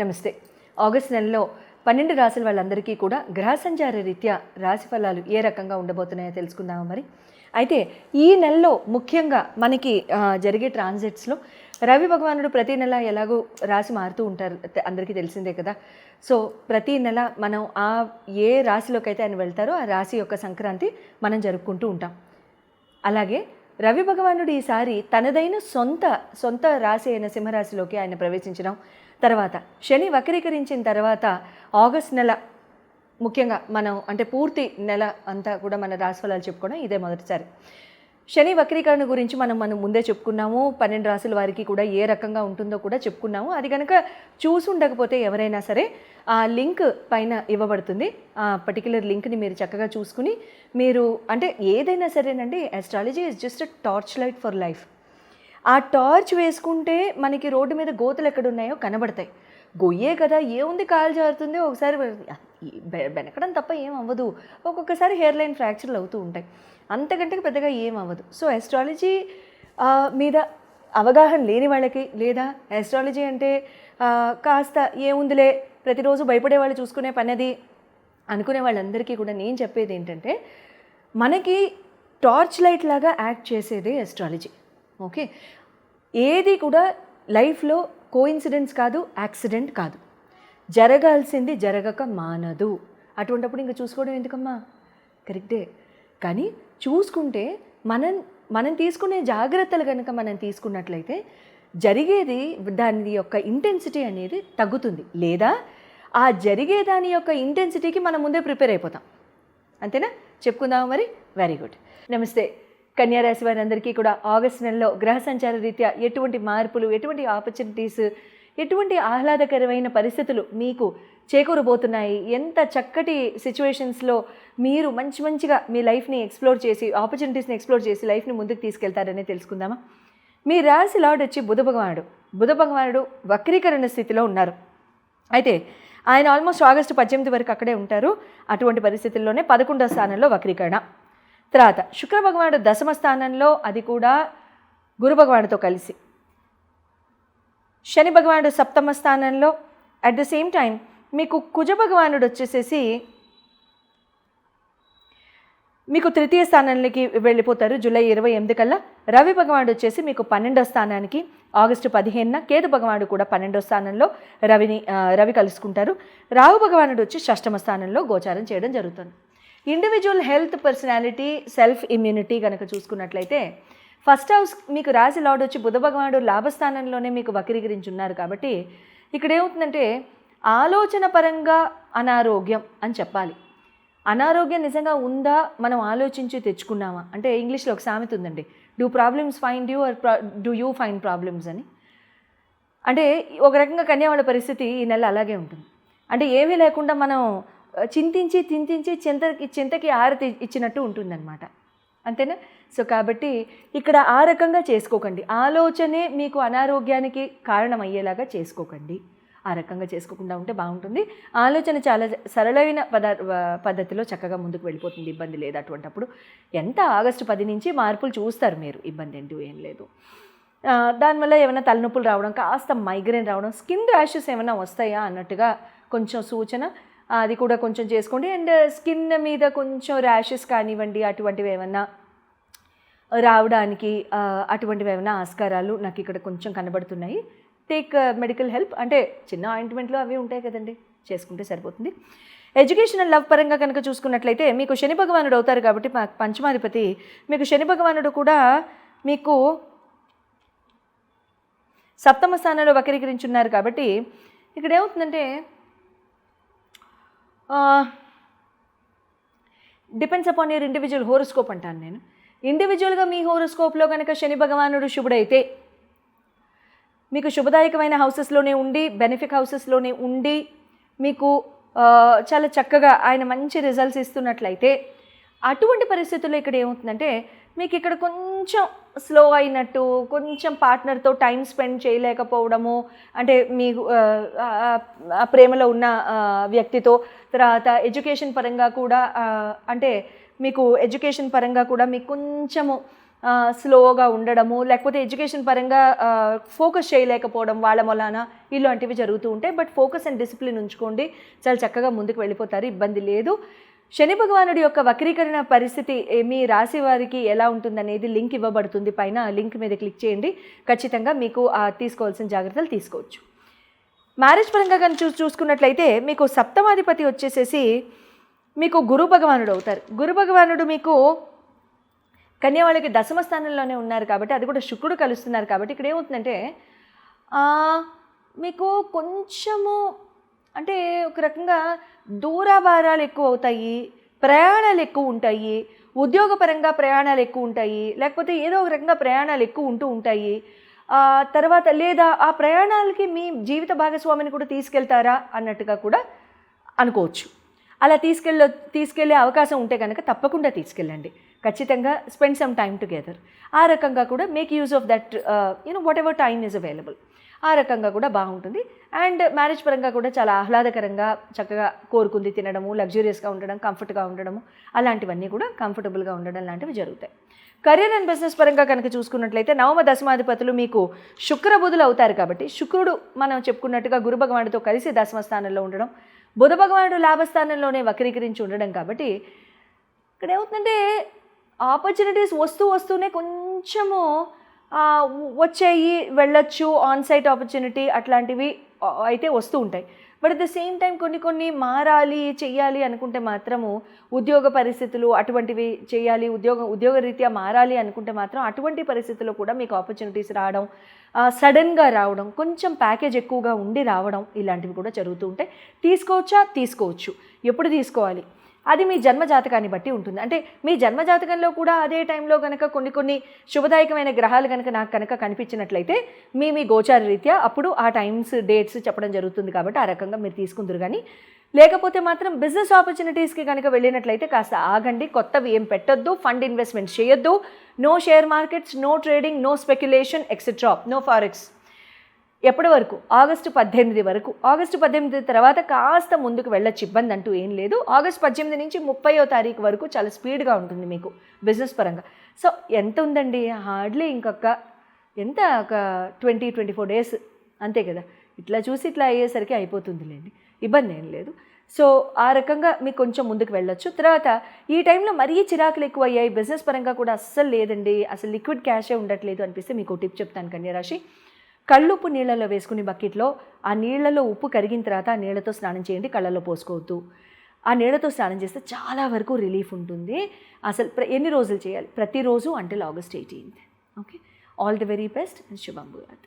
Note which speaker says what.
Speaker 1: నమస్తే. ఆగస్ట్ నెలలో పన్నెండు రాశుల వాళ్ళందరికీ కూడా గ్రహ సంచార రీత్యా రాశి ఫలాలు ఏ రకంగా ఉండబోతున్నాయో తెలుసుకుందామా మరి? అయితే ఈ నెలలో ముఖ్యంగా మనకి జరిగే ట్రాన్సిట్స్లో రవి భగవానుడు ప్రతి నెల ఎలాగో రాశి మారుతూ ఉంటారు అందరికీ తెలిసిందే కదా. సో ప్రతి నెల మనం ఆ ఏ రాశిలోకి అయితే ఆయన వెళ్తారో ఆ రాశి యొక్క సంక్రాంతి మనం జరుపుకుంటూ ఉంటాం. అలాగే రవి భగవానుడు ఈసారి తనదైన సొంత సొంత రాశి అయిన సింహరాశిలోకి ఆయన ప్రవేశించడం తర్వాత శని వక్రీకరించిన తర్వాత ఆగస్ట్ నెల ముఖ్యంగా మనం అంటే పూర్తి నెల అంతా కూడా మన రాశిఫలాలు చెప్పుకోవడం ఇదే మొదటిసారి. శని వక్రీకరణ గురించి మనం మనం ముందే చెప్పుకున్నాము. పన్నెండు రాసుల వారికి కూడా ఏ రకంగా ఉంటుందో కూడా చెప్పుకున్నాము. అది కనుక చూసి ఉండకపోతే ఎవరైనా సరే ఆ లింక్ పైన ఇవ్వబడుతుంది. ఆ పర్టికులర్ లింక్ని మీరు చక్కగా చూసుకుని మీరు అంటే ఏదైనా సరేనండి astrology is just a torch light for life ఆ టార్చ్ వేసుకుంటే మనకి రోడ్డు మీద గోతులు ఎక్కడున్నాయో కనబడతాయి. గొయ్యే కదా ఏముంది కాలు జారుతుంది ఒకసారి వెనకడం బెనకడం తప్ప ఏం అవ్వదు ఒక్కొక్కసారి హెయిర్ లైన్ ఫ్రాక్చర్లు అవుతూ ఉంటాయి. అంతకంటే పెద్దగా ఏం అవ్వదు సో ఎస్ట్రాలజీ మీద అవగాహన లేని వాళ్ళకి లేదా ఎస్ట్రాలజీ అంటే కాస్త ఏముందిలే ప్రతిరోజు భయపడే వాళ్ళు చూసుకునే పనిది అనుకునే వాళ్ళందరికీ కూడా నేను చెప్పేది ఏంటంటే మనకి టార్చ్ లైట్ లాగా యాక్ట్ చేసేదే ఎస్ట్రాలజీ ఓకే? ఏది కూడా లైఫ్లో కోఇన్సిడెన్స్ కాదు యాక్సిడెంట్ కాదు. జరగాల్సింది జరగక మానదు. అటువంటప్పుడు ఇంకా చూసుకోవడం ఎందుకమ్మా? కరెక్టే. కానీ చూసుకుంటే మనం మనం తీసుకునే జాగ్రత్తలు కనుక మనం తీసుకున్నట్లయితే జరిగేది దాని యొక్క ఇంటెన్సిటీ అనేది తగ్గుతుంది. లేదా ఆ జరిగే దాని యొక్క ఇంటెన్సిటీకి మనం ముందే ప్రిపేర్ అయిపోతాం. అంతేనా? చెప్పుకుందాం మరి? Very good. నమస్తే. కన్యారాశి వారందరికీ కూడా ఆగస్ట్ నెలలో గ్రహ సంచార రీత్యా ఎటువంటి మార్పులు ఎటువంటి ఆపర్చునిటీస్ ఎటువంటి ఆహ్లాదకరమైన పరిస్థితులు మీకు చేకూరబోతున్నాయి? ఎంత చక్కటి సిచ్యువేషన్స్లో మీరు మంచి మంచిగా మీ లైఫ్ని ఎక్స్ప్లోర్ చేసి ఆపర్చునిటీస్ని ఎక్స్ప్లోర్ చేసి లైఫ్ని ముందుకు తీసుకెళ్తారని తెలుసుకుందామా? మీ రాశి లార్డ్ వచ్చి బుధ భగవానుడు. బుధ భగవానుడు వక్రీకరణ స్థితిలో ఉన్నారు. అయితే ఆయన ఆల్మోస్ట్ ఆగస్టు పద్దెనిమిది వరకు అక్కడే ఉంటారు. అటువంటి పరిస్థితుల్లోనే పదకొండవ స్థానంలో వక్రీకరణ. తర్వాత శుక్ర భగవానుడు దశమ స్థానంలో అది కూడా గురు భగవానుడితో కలిసి. శని భగవానుడు సప్తమ స్థానంలో అట్ ద సేమ్ టైం మీకు కుజ భగవానుడు వచ్చేసేసి మీకు తృతీయ స్థానానికి వెళ్ళిపోతారు జూలై ఇరవై ఎనిమిది కల్లా. రవి భగవానుడు వచ్చేసి మీకు పన్నెండో స్థానానికి ఆగస్టు పదిహేనున కేతు భగవానుడు కూడా పన్నెండో స్థానంలో రవిని రవి కలుసుకుంటారు. రాహు భగవానుడు వచ్చి షష్టమ స్థానంలో గోచారం చేయడం జరుగుతుంది. Individual health personality self immunity కనుక చూసుకున్నట్లయితే ఫస్ట్ హౌస్ మీకు రాశి లార్డ్ వచ్చి బుధ భగవానుడు లాభస్థానంలోనే మీకు వక్రీకరించి ఉన్నారు కాబట్టి ఇక్కడ ఏమవుతుందంటే ఆలోచన పరంగా అనారోగ్యం అని చెప్పాలి. అనారోగ్యం నిజంగా ఉందా? మనం ఆలోచించి తెచ్చుకున్నామా? అంటే ఇంగ్లీష్లో ఒక సామెత ఉందండి. Do problems find you or do you find problems అని. అంటే ఒక రకంగా కన్యావాళ్ళ పరిస్థితి ఈ నెల అలాగే ఉంటుంది. అంటే ఏమీ లేకుండా మనం చింతించి చింతించి చింతకి చింతకి ఆరతి ఇచ్చినట్టు ఉంటుందన్నమాట. అంతేనా? సో కాబట్టి ఇక్కడ ఆ రకంగా చేసుకోకండి. ఆలోచనే మీకు అనారోగ్యానికి కారణమయ్యేలాగా చేసుకోకండి. ఆ రకంగా చేసుకోకుండా ఉంటే బాగుంటుంది. ఆలోచన చాలా సరళమైన పద పద్ధతిలో చక్కగా ముందుకు వెళ్ళిపోతుంది. ఇబ్బంది లేదు అటువంటప్పుడు. ఎంత ఆగస్టు పది నుంచి మార్పులు చూస్తారు మీరు. ఇబ్బంది ఏంటి ఏం లేదు. దానివల్ల ఏమైనా తలనొప్పులు రావడం కాస్త మైగ్రేన్ రావడం స్కిన్ ర్యాషెస్ ఏమైనా వస్తాయా అన్నట్టుగా కొంచెం సూచన అది కూడా కొంచెం చేసుకోండి. అండ్ స్కిన్ మీద కొంచెం ర్యాషెస్ కానివ్వండి అటువంటివి ఏమన్నా రావడానికి అటువంటివి ఏమైనా ఆస్కారాలు నాకు ఇక్కడ కొంచెం కనబడుతున్నాయి. Take medical help. అంటే చిన్న ఆయింట్మెంట్లు అవి ఉంటాయి కదండి చేసుకుంటే సరిపోతుంది. ఎడ్యుకేషనల్ లవ్ పరంగా కనుక చూసుకున్నట్లయితే మీకు శని భగవానుడు అవుతారు కాబట్టి మా పంచమాధిపతి మీకు శని భగవానుడు కూడా మీకు సప్తమ స్థానంలో వక్రీకరించున్నారు కాబట్టి ఇక్కడ ఏమవుతుందంటే depends upon your individual horoscope అంటాను నేను. ఇండివిజువల్గా మీ హోరోస్కోప్లో కనుక శని భగవానుడు శుభుడైతే మీకు శుభదాయకమైన హౌసెస్లోనే ఉండి బెనిఫిట్ హౌసెస్లోనే ఉండి మీకు చాలా చక్కగా ఆయన మంచి రిజల్ట్స్ ఇస్తున్నట్లయితే అటువంటి పరిస్థితుల్లో ఇక్కడ ఏమవుతుందంటే మీకు ఇక్కడ కొంచెం స్లో అయినట్టు కొంచెం పార్ట్నర్తో టైం స్పెండ్ చేయలేకపోవడము అంటే మీ ప్రేమలో ఉన్న వ్యక్తితో తర్వాత ఎడ్యుకేషన్ పరంగా కూడా అంటే మీకు ఎడ్యుకేషన్ పరంగా కూడా మీకు కొంచెము స్లోగా ఉండడము లేకపోతే ఎడ్యుకేషన్ పరంగా ఫోకస్ చేయలేకపోవడం వాళ్ళ వలన ఇలాంటివి జరుగుతూ ఉంటాయి. బట్ ఫోకస్ అండ్ డిసిప్లిన్ ఉంచుకోండి. చాలా చక్కగా ముందుకు వెళ్ళిపోతారు. ఇబ్బంది లేదు. శని భగవానుడి యొక్క వక్రీకరణ పరిస్థితి మీ రాశి వారికి ఎలా ఉంటుందనేది లింక్ ఇవ్వబడుతుంది. పైన లింక్ మీద క్లిక్ చేయండి. ఖచ్చితంగా మీకు ఆ తీసుకోవాల్సిన జాగ్రత్తలు తీసుకోవచ్చు. మ్యారేజ్ పరంగా కానీ చూ చూసుకున్నట్లయితే మీకు సప్తమాధిపతి వచ్చేసేసి మీకు గురు భగవానుడు అవుతారు. గురు భగవానుడు మీకు కన్య వాళ్ళకి దశమ స్థానంలోనే ఉన్నారు కాబట్టి అది కూడా శుక్రుడు కలుస్తున్నారు కాబట్టి ఇక్కడ ఏమవుతుందంటే మీకు కొంచెము అంటే ఒక రకంగా దూరాభారాలు ఎక్కువ అవుతాయి ప్రయాణాలు ఎక్కువ ఉంటాయి ఉద్యోగపరంగా ప్రయాణాలు ఎక్కువ ఉంటాయి లేకపోతే ఏదో ఒక రకంగా ప్రయాణాలు ఎక్కువ ఉంటూ ఉంటాయి. తర్వాత లేదా ఆ ప్రయాణాలకి మీ జీవిత భాగస్వామిని కూడా తీసుకెళ్తారా అన్నట్టుగా కూడా అనుకోవచ్చు. అలా తీసుకెళ్ళ తీసుకెళ్ళే అవకాశం ఉంటే కనుక తప్పకుండా తీసుకెళ్ళండి. ఖచ్చితంగా స్పెండ్ సమ్ టైమ్ టుగెదర్. ఆ రకంగా కూడా make use of that you know whatever time is available ఆ రకంగా కూడా బాగుంటుంది. అండ్ మ్యారేజ్ పరంగా కూడా చాలా ఆహ్లాదకరంగా చక్కగా కోరుకుంది తినడము లగ్జూరియస్గా ఉండడం కంఫర్ట్గా ఉండడము అలాంటివన్నీ కూడా కంఫర్టబుల్గా ఉండడం లాంటివి జరుగుతాయి. కెరీర్ అండ్ బిజినెస్ పరంగా కనుక చూసుకున్నట్లయితే నవమ దశమాధిపతులు మీకు శుక్రబుధులు అవుతారు కాబట్టి శుక్రుడు మనం చెప్పుకున్నట్టుగా గురు భగవానుడితో కలిసి దశమ స్థానంలో ఉండడం బుధ భగవానుడు లాభస్థానంలోనే వక్రీకరించి ఉండడం కాబట్టి ఇక్కడ ఏమవుతుందంటే ఆపర్చునిటీస్ వస్తూ వస్తూనే కొంచెము వచ్చేయి వెళ్ళొచ్చు ఆన్ సైట్ ఆపర్చునిటీ అట్లాంటివి అయితే వస్తూ ఉంటాయి. But at the same time కొన్ని కొన్ని మారాలి చెయ్యాలి అనుకుంటే మాత్రము ఉద్యోగ పరిస్థితులు అటువంటివి చేయాలి ఉద్యోగ ఉద్యోగ రీత్యా మారాలి అనుకుంటే మాత్రం అటువంటి పరిస్థితుల్లో కూడా మీకు ఆపర్చునిటీస్ రావడం సడన్గా రావడం కొంచెం ప్యాకేజ్ ఎక్కువగా ఉండి రావడం ఇలాంటివి కూడా జరుగుతూ ఉంటాయి. తీసుకోవచ్చా? తీసుకోవచ్చు. ఎప్పుడు తీసుకోవాలి? అది మీ జన్మ జాతకాన్ని బట్టి ఉంటుంది. అంటే మీ జన్మ జాతకంలో కూడా అదే టైంలో కనుక కొన్ని కొన్ని శుభదాయకమైన గ్రహాలు కనుక నాకు కనుక కనిపించినట్లయితే మీ మీ గోచార రీత్యా అప్పుడు ఆ టైమ్స్ డేట్స్ చెప్పడం జరుగుతుంది కాబట్టి ఆ రకంగా మీరు తీసుకుందరు. కానీ లేకపోతే మాత్రం బిజినెస్ ఆపర్చునిటీస్కి కనుక వెళ్ళినట్లయితే కాస్త ఆగండి. కొత్తవి ఏం పెట్టొద్దు. ఫండ్ ఇన్వెస్ట్మెంట్ చేయొద్దు. No share markets no trading no speculation etcetera no forex. ఎప్పటి వరకు? ఆగస్టు పద్దెనిమిది వరకు. ఆగస్టు పద్దెనిమిది తర్వాత కాస్త ముందుకు వెళ్ళొచ్చు ఇబ్బంది అంటూ ఏం లేదు. ఆగస్టు పద్దెనిమిది నుంచి ముప్పయో తారీఖు వరకు చాలా స్పీడ్గా ఉంటుంది మీకు బిజినెస్ పరంగా. సో ఎంత ఉందండి? హార్డ్లీ ఇంకొక ఎంత? ఒక ట్వంటీ ట్వంటీ ఫోర్ డేస్ అంతే కదా? ఇట్లా చూసి ఇట్లా అయ్యేసరికి అయిపోతుందిలేండి. ఇబ్బంది ఏం లేదు. సో ఆ రకంగా మీకు కొంచెం ముందుకు వెళ్ళొచ్చు. తర్వాత ఈ టైంలో మరీ చిరాకులు ఎక్కువ అయ్యాయి బిజినెస్ పరంగా కూడా అస్సలు లేదండి. అసలు లిక్విడ్ క్యాషే ఉండట్లేదు అనిపిస్తే మీకు టిప్ చెప్తాను కన్యరాశి. కళ్ళుప్పు నీళ్ళలో వేసుకుని బకెట్లో ఆ నీళ్ళలో ఉప్పు కరిగిన తర్వాత ఆ నీళ్ళతో స్నానం చేయండి కళ్ళలో పోసుకోవద్దు. ఆ నీళ్ళతో స్నానం చేస్తే చాలా వరకు రిలీఫ్ ఉంటుంది. అసలు ఎన్ని రోజులు చేయాలి? ప్రతిరోజు until August eighteenth okay all the very best and శుభం భూయాత్.